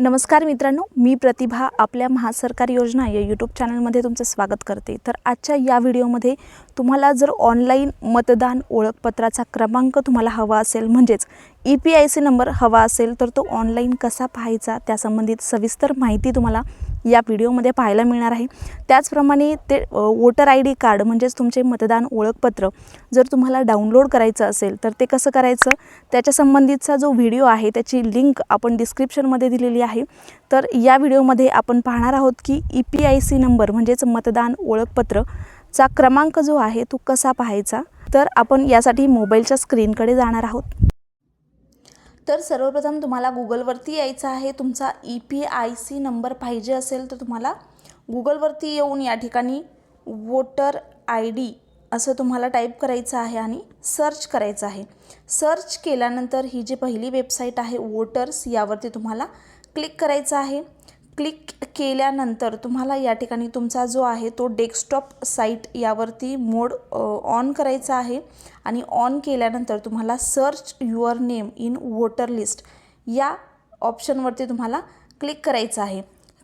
नमस्कार मित्रांनो मी प्रतिभा आपल्या महासरकारी योजना या यूट्यूब चॅनलमध्ये तुमचं स्वागत करते. तर आजच्या या व्हिडिओमध्ये तुम्हाला जर ऑनलाईन मतदान ओळखपत्राचा क्रमांक तुम्हाला हवा असेल म्हणजेच E P I C number हवा असेल तर तो ऑनलाईन कसा पाहायचा त्यासंबंधित सविस्तर माहिती तुम्हाला या व्हिडिओमध्ये पाहायला मिळणार आहे. त्याचप्रमाणे ते वोटर आय डी कार्ड म्हणजेच तुमचे मतदान ओळखपत्र जर तुम्हाला डाउनलोड करायचं असेल तर ते कसं करायचं? त्याच्या संबंधितचा जो व्हिडिओ आहे त्याची लिंक आपण डिस्क्रिप्शनमध्ये दिलेली आहे. तर या व्हिडिओमध्ये आपण पाहणार आहोत की E P I C number म्हणजेच मतदान ओळखपत्रचा क्रमांक जो आहे तो कसा पाहायचा? तर आपण यासाठी मोबाईलच्या स्क्रीनकडे जाणार आहोत. तर सर्वप्रथम तुम्हाला गुगलवरती यायचं आहे. तुमचा E P I C number पाहिजे असेल तर तुम्हाला गुगलवरती येऊन या ठिकाणी वोटर आय डी असं तुम्हाला टाईप करायचं आहे आणि सर्च करायचं आहे. सर्च केल्यानंतर ही जी पहिली वेबसाईट आहे वोटर्स यावरती तुम्हाला क्लिक करायचं आहे. क्लिक केल्यानंतर तुम्हाला या ठिकाणी तुमचा जो आहे तो डेस्कटॉप साईट यावरती मोड ऑन करायचा आहे. आणि ऑन केल्यानंतर तुम्हाला search your name in voter list या ऑप्शनवरती तुम्हाला क्लिक करायचं आहे.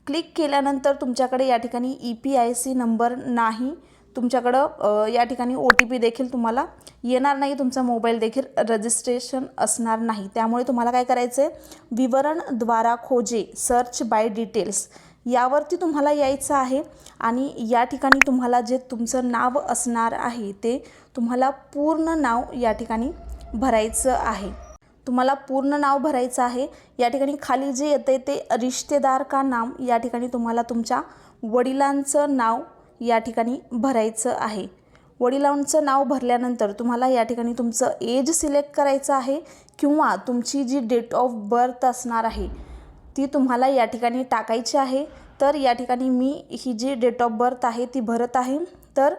क्लिक केल्यानंतर तुमच्याकडे या ठिकाणी E P I C number नाही. तुमच्याकडं या ठिकाणी ओ टी पी देखील तुम्हाला येणार नाही. तुमचा मोबाईल देखील रजिस्ट्रेशन असणार नाही. त्यामुळे तुम्हाला काय करायचं आहे विवरण द्वारा खोजे सर्च बाय डिटेल्स यावरती तुम्हाला यायचं आहे. आणि या ठिकाणी तुम्हाला जे तुमचं नाव असणार आहे ते तुम्हाला पूर्ण नाव या ठिकाणी भरायचं आहे. तुम्हाला पूर्ण नाव भरायचं आहे. या ठिकाणी खाली जे येते ते रिश्तेदार का नाम या ठिकाणी तुम्हाला तुमच्या वडिलांचं नाव या ठिकाणी भरायचं आहे. वडिलांचं नाव भरल्यानंतर तुम्हाला या ठिकाणी तुमचं एज सिलेक्ट करायचं आहे किंवा तुमची जी डेट ऑफ बर्थ असणार आहे ती तुम्हाला या ठिकाणी टाकायची आहे. तर या ठिकाणी मी ही जी डेट ऑफ बर्थ आहे ती भरत आहे. तर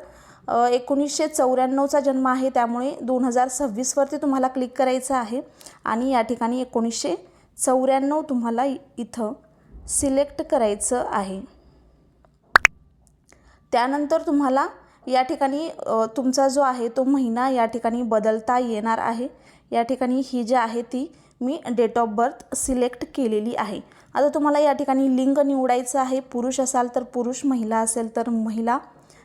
एकोणीसशे चौऱ्याण्णवचा जन्म आहे त्यामुळे दोन हजार सव्वीसवरती तुम्हाला क्लिक करायचं आहे. आणि या ठिकाणी एकोणीसशे चौऱ्याण्णव तुम्हाला इथं सिलेक्ट करायचं आहे. त्यानंतर तुम्हाला या ठिकाणी तुमचा जो आहे तो महिना या ठिकाणी बदलता येणार आहे. या ठिकाणी ही जी आहे ती मी डेट ऑफ बर्थ सिलेक्ट केलेली आहे. आता तुम्हाला या ठिकाणी लिंग निवडायचं आहे. पुरुष असाल तर पुरुष महिला असेल तर महिला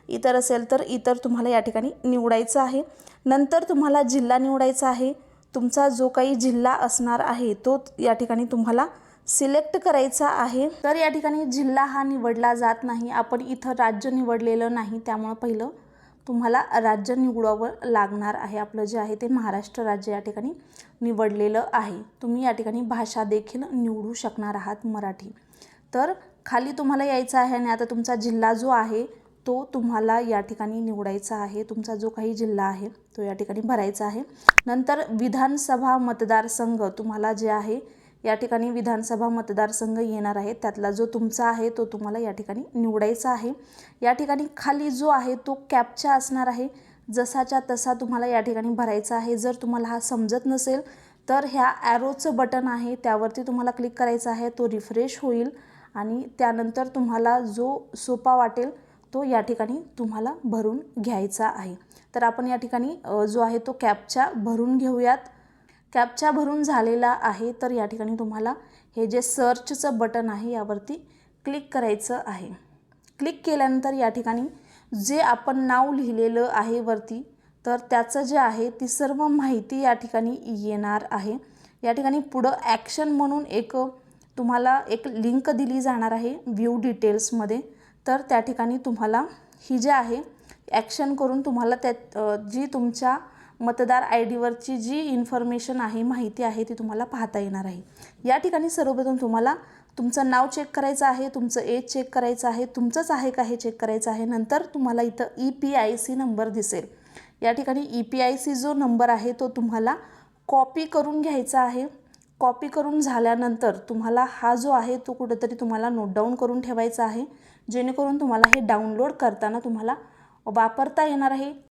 इतर असेल तर इतर तुम्हाला या ठिकाणी निवडायचं आहे. नंतर तुम्हाला जिल्हा निवडायचा आहे. तुमचा जो काही जिल्हा असणार आहे तो या ठिकाणी तुम्हाला सिलेक्ट करायचा आहे. तर या ठिकाणी जिल्हा हा निवडला जात नाही. आपण इथं राज्य निवडलेलं नाही. त्यामुळं पहिलं तुम्हाला राज्य निवडावं लागणार आहे. आपलं जे आहे ते महाराष्ट्र राज्य या ठिकाणी निवडलेलं आहे. तुम्ही या ठिकाणी भाषा देखील निवडू शकणार आहात मराठी. तर खाली तुम्हाला यायचं आहे आणि आता तुमचा जिल्हा जो आहे तो तुम्हाला या ठिकाणी निवडायचा आहे. तुमचा जो काही जिल्हा आहे तो या ठिकाणी भरायचा आहे. नंतर विधानसभा मतदारसंघ तुम्हाला जे आहे या ठिकाणी विधानसभा मतदारसंघ येणार आहे. त्यातला जो तुमचा आहे तो तुम्हाला या ठिकाणी निवडायचा आहे. या ठिकाणी खाली जो आहे तो कॅपचा असणार आहे. जसाच्या तसा तुम्हाला या ठिकाणी भरायचा आहे. जर तुम्हाला हा समजत नसेल तर ह्या ॲरोचं बटन आहे. त्यावरती तुम्हाला क्लिक करायचं आहे. तो रिफ्रेश होईल आणि त्यानंतर तुम्हाला जो सोपा वाटेल तो या ठिकाणी तुम्हाला भरून घ्यायचा आहे. तर आपण या ठिकाणी जो आहे तो कॅपचा भरून घेऊयात. कॅप्चा भरून झालेला आहे तर या ठिकाणी तुम्हाला हे जे सर्चचं बटन आहे यावरती क्लिक करायचं आहे. क्लिक केल्यानंतर या ठिकाणी जे आपण नाव लिहिलेलं आहे वरती तर त्याचं जे आहे ती सर्व माहिती या ठिकाणी येणार आहे. या ठिकाणी पुढं ॲक्शन म्हणून एक तुम्हाला एक लिंक दिली जाणार आहे व्ह्यू डिटेल्समध्ये तर त्या ठिकाणी तुम्हाला ही जी आहे ॲक्शन करून तुम्हाला त्यात जी तुमच्या मतदार आय डीवरची जी इन्फॉर्मेशन आहे माहिती आहे ती तुम्हाला पाहता येणार आहे. या ठिकाणी सर्वप्रथम तुम्हाला तुमचं नाव चेक करायचं आहे तुमचं एज चेक करायचं आहे तुमचंच आहे का हे चेक करायचं आहे नंतर तुम्हाला इथं E P I C number दिसेल. या ठिकाणी ई पी आय सी जो नंबर आहे तो तुम्हाला कॉपी करून घ्यायचा आहे. कॉपी करून झाल्यानंतर तुम्हाला हा जो आहे तो कुठेतरी तुम्हाला नोट डाऊन करून ठेवायचा आहे. जेणेकरून तुम्हाला हे डाउनलोड करताना तुम्हाला वापरता येणार आहे.